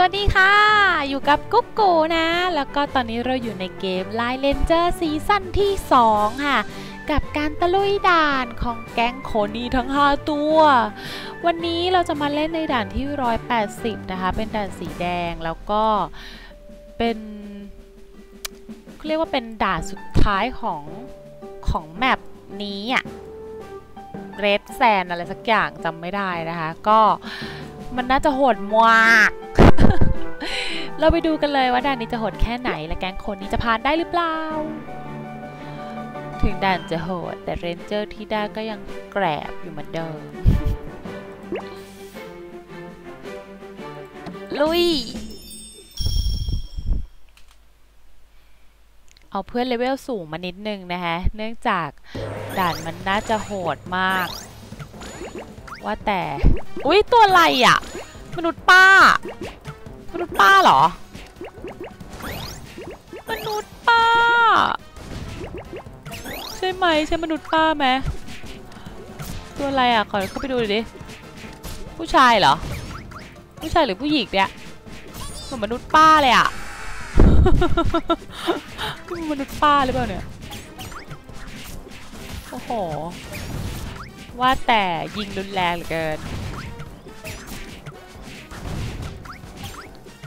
สวัสดีค่ะ อยู่กับกุ๊กกูนะ แล้วก็ตอนนี้เราอยู่ในเกม Line Ranger ซีซั่นที่ 2 ค่ะ กับการตะลุยด่านของแก๊งโคนีทั้ง 5 ตัว วันนี้เราจะมาเล่นในด่านที่ 180 นะคะ เป็นด่านสีแดงแล้วก็เป็นเขาเรียกว่าเป็นด่านสุดท้ายของของแมปนี้อะเรดแซนอะไรสักอย่างจำไม่ได้นะคะ ก็ มันน่าจะโหดมากเราไปดูกันเลยว่าด่านนี้จะโหดแค่ไหน และแก๊งคนนี้จะผ่านได้หรือเปล่า ถึงด่านจะโหด แต่เรนเจอร์ที่ได้ก็ยังแกรบอยู่เหมือนเดิม ลุย เอาเพื่อนเลเวลสูงมานิดนึงนะคะ เนื่องจากด่านมันน่าจะโหดมาก ว่าแต่ อุ๊ย ตัวอะไรอะ มนุษย์ป้า มนุษย์ป้าเหรอ มนุษย์ป้า ใช่ไหมใช่มนุษย์ป้าไหมตัวอะไรอะ ขอเข้าไปดูหน่อยดิ ผู้ชายเหรอ ผู้ชายหรือผู้หญิงเนี่ยเหมือนมนุษย์ป้าเลยอะมนุษย์ป้าหรือเปล่าเนี่ย โอ้โห ว่าแต่ยิงรุนแรงเหลือเกิน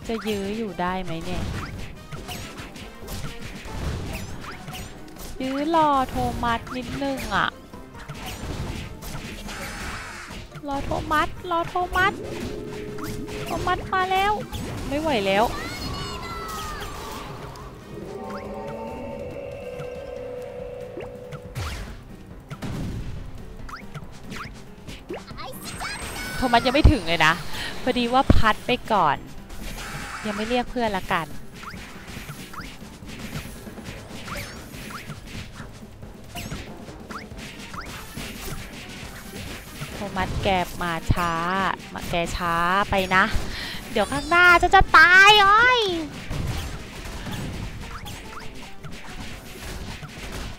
จะยื้ออยู่ได้ไหมเนี่ย ยื้อรอโทมัสนิดนึงอะรอโทมัสรอโทมัสโทมัสมาแล้ว ไม่ไหวแล้ว ทมัสยังไม่ถึงเลยนะ พอดีว่าพัดไปก่อน ยังไม่เรียกเพื่อนละกัน โทมัสแกมาช้า มาแกช้าไปนะ เดี๋ยวข้างหน้าจะจะตายอ้อย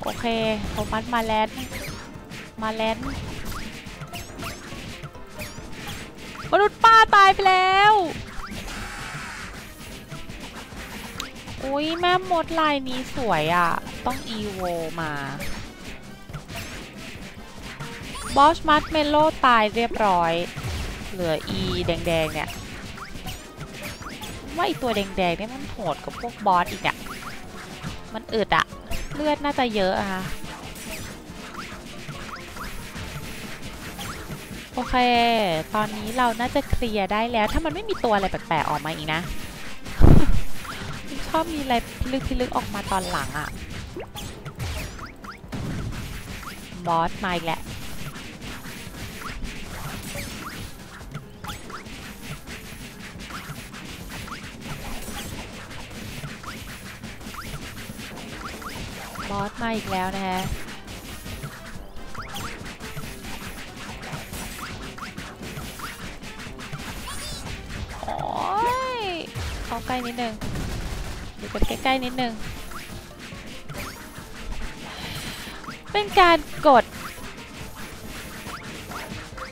โอเคโทมัสมาแลนด์มาแลน มนุษย์ป้าตายไปแล้วอุ้ยแม่มดลายนี้สวยอะ่ะ ต้องอีโวมาบอสมัดเมโลตายเรียบร้อย เหลืออีแดงๆเนี่ยว่าอีตัวแดงๆเนี่ยมันโหดกับพวกบอสอีกอะ่ะ มันอึดอะ่ะ เลือดน่าจะเยอะอะ่ะ โอเค ตอนนี้เราน่าจะเคลียร์ได้แล้ว ถ้ามันไม่มีตัวอะไรแปลกๆออกมาอีกนะ ชอบมีอะไรลึกพิลึกออกมาตอนหลังอะบอสมาอีกแหละ บอสมาอีกแล้วนะฮะ เข้าใกล้นิดนึงอยู่กันใกล้ๆนิดนึง เป็นการกด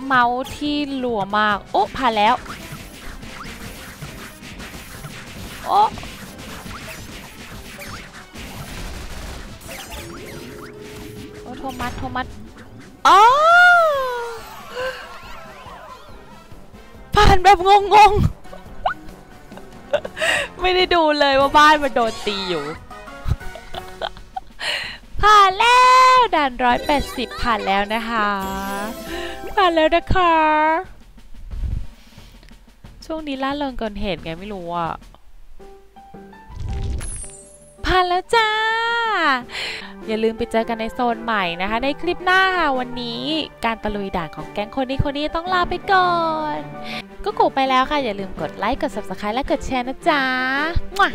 เมาส์ที่หลัวมาก โอ้ผ่านแล้ว โอ้โอ้โทมัสโทมัสอ๋อผ่านแบบงงๆ ไม่ได้ดูเลยว่าบ้านมันโดนตีอยู่ ผ่านแล้วด่านร้อยแปดสิบผ่านแล้วนะคะ ผ่านแล้วนะคะ ช่วงนี้ล่าเริงเกินเหตุไงไม่รู้อะ พันแล้วจ้า อย่าลืมไปเจอกันในโซนใหม่นะคะ ในคลิปหน้าค่ะวันนี้การตะลุยด่านของแก๊งคนนี้คนนี้ต้องลาไปก่อน ก็กูไปแล้วค่ะ อย่าลืมกดไลค์ กด subscribe และกดแชร์นะจ๊ะมั่